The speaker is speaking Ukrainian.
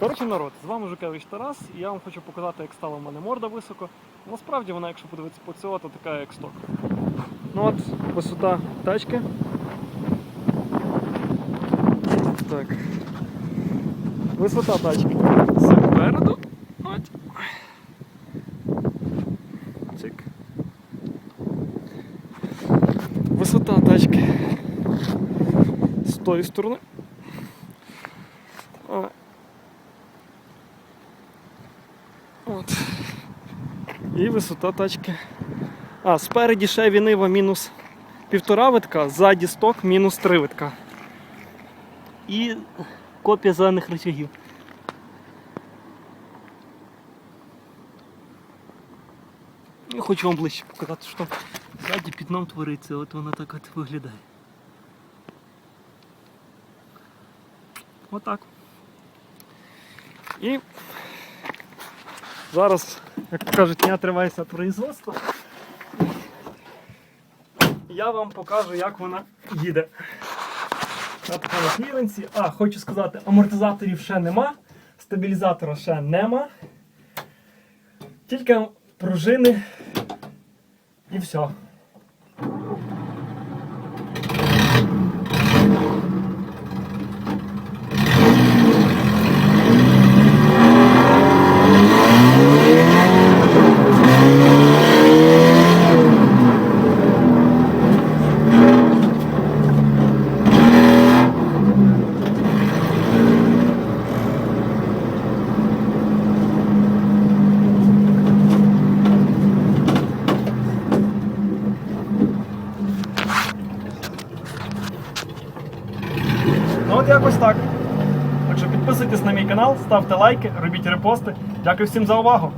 Коротше, народ, з вами Жукевич Тарас, і я вам хочу показати, як стала в мене морда високо. Насправді вона, якщо подивитися по цього, то така як сток. Ну от, висота тачки. Так. Висота тачки. Спереду. От. Чик. Висота тачки. З тої сторони. А, От. І висота тачки. А, спереді ще вінива мінус півтора витка, ззаді сток мінус три витка. І копія зелених рычагів. Я хочу вам ближче показати, що ззаді під нам твориться, от вона так от виглядає. Отак. І Зараз, як кажуть, не тривається производство. Я вам покажу, як вона їде. На такому кліренсі. А, хочу сказати, амортизаторів ще нема, стабілізатора ще нема. Тільки пружини і все. Ну от якось так. Так підписуйтесь на мій канал, ставте лайки, робіть репости. Дякую всім за увагу!